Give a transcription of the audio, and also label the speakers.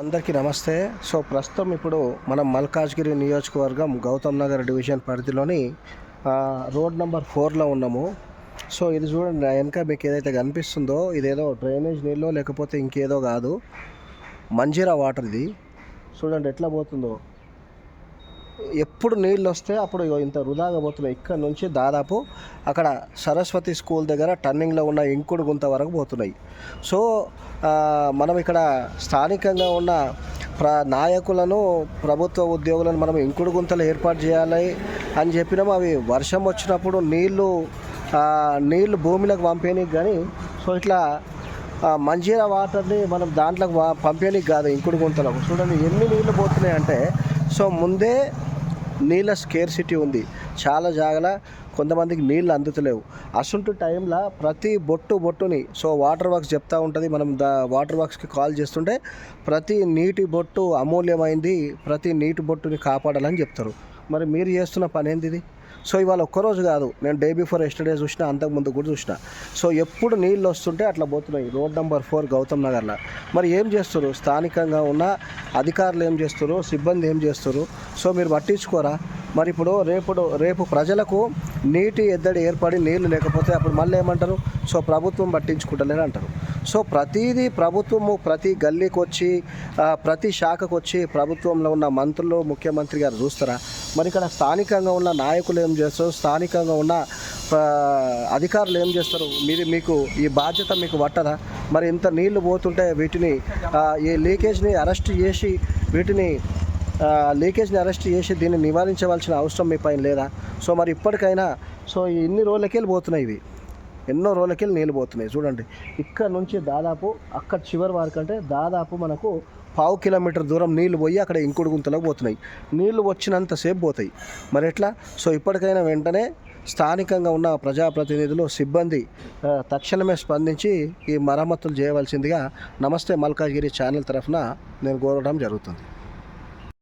Speaker 1: అందరికీ నమస్తే. సో ప్రస్తుతం ఇప్పుడు మనం మల్కాజ్గిరి నియోజకవర్గం గౌతమ్ నగర్ డివిజన్ పరిధిలోని రోడ్ నెంబర్ ఫోర్లో ఉన్నాము. సో ఇది చూడండి నా వెనక మీకు ఏదైతే కనిపిస్తుందో ఇదేదో డ్రైనేజ్ నీళ్ళు లేకపోతే ఇంకేదో కాదు. మంజీరా వాటర్ ఇది. చూడండి ఎట్లా పోతుందో. ఎప్పుడు నీళ్ళు వస్తే అప్పుడు ఇగో ఇంత వృధాగా పోతున్నాయి. ఇక్కడ నుంచి దాదాపు అక్కడ సరస్వతి స్కూల్ దగ్గర టర్నింగ్లో ఉన్న ఇంకుడు గుంత వరకు పోతున్నాయి. సో మనం ఇక్కడ స్థానికంగా ఉన్న ప్ర నాయకులను ప్రభుత్వ ఉద్యోగులను మనం ఇంకుడు గుంతలు ఏర్పాటు చేయాలి అని చెప్పినాం. అవి వర్షం వచ్చినప్పుడు నీళ్ళు నీళ్ళు భూమిలోకి పంపేయడానికి కానీ సో ఇట్లా ఆ, మంజీరా వాటర్ని మనం దాంట్లోకి వా- పంపేయడానికి కాదు ఇంకుడు గుంతలకు. చూడండి ఎన్ని నీళ్ళు పోతున్నాయి అంటే సో ముందే నీళ్ళ స్కేర్సిటీ ఉంది. చాలా జాగల కొంతమందికి నీళ్ళు అందుతలేవు. అసంటు టైంలో ప్రతి బొట్టు బొట్టుని సో వాటర్ వర్క్స్ చెప్తా ఉంటుంది. మనం దా వాటర్ వర్క్స్కి కాల్ చేస్తుంటే ప్రతి నీటి బొట్టు అమూల్యమైంది ప్రతి నీటి బొట్టుని కాపాడాలని చెప్తారు. మరి మీరు చేస్తున్న పని ఏంటిది సో ఇవాళ ఒక్కరోజు కాదు నేను డే బిఫోర్ ఎస్టర్డే చూసిన అంతకుముందు కూడా చూసిన. సో ఎప్పుడు నీళ్ళు వస్తుంటే అట్లా పోతున్నాయి. రోడ్ నెంబర్ ఫోర్ గౌతమ్ నగర్లో. మరి ఏం చేస్తారు స్థానికంగా ఉన్న అధికారులు ఏం చేస్తారు సిబ్బంది ఏం చేస్తారు సో మీరు పట్టించుకోరా? మరి ఇప్పుడు రేపు రేపు ప్రజలకు నీటి ఎద్దడి ఏర్పడి నీళ్ళు లేకపోతే అప్పుడు మళ్ళీ ఏమంటారు? సో ప్రభుత్వం పట్టించుకుంటలేరు అంటారు సో ప్రతిదీ ప్రభుత్వము ప్రతి గల్లీకి వచ్చి ప్రతి శాఖకు వచ్చి ప్రభుత్వంలో ఉన్న మంత్రులు ముఖ్యమంత్రి గారు చూస్తారా? మరి ఇక్కడ స్థానికంగా ఉన్న నాయకులు ఏం చేస్తారు? స్థానికంగా ఉన్న అధికారులు ఏం చేస్తారు? మీరు మీకు ఈ బాధ్యత మీకు పట్టదా? మరి ఇంత నీళ్ళు పోతుంటే వీటిని ఈ లీకేజ్ని అరెస్ట్ చేసి వీటిని లీకేజ్ని అరెస్ట్ చేసి దీన్ని నివారించవలసిన అవసరం మీ పైన లేదా? సో మరి ఇప్పటికైనా సో ఇన్ని రోజులకెళ్ళి పోతున్నాయి ఇవి. ఎన్నో రోజులకెళ్ళి నీళ్ళు పోతున్నాయి. చూడండి ఇక్కడ నుంచి దాదాపు అక్కడ చివరి వరకు అంటే దాదాపు మనకు పావు కిలోమీటర్ దూరం నీళ్ళు పోయి అక్కడ ఇంకుడు గుంతలోకి పోతున్నాయి. నీళ్ళు వచ్చినంతసేపు పోతాయి. మరి ఎట్లా? సో ఇప్పటికైనా వెంటనే స్థానికంగా ఉన్న ప్రజాప్రతినిధులు సిబ్బంది తక్షణమే స్పందించి ఈ మరమ్మతులు చేయవలసిందిగా నమస్తే మల్కాజ్గిరి ఛానల్ తరఫున నేను కోరడం జరుగుతుంది.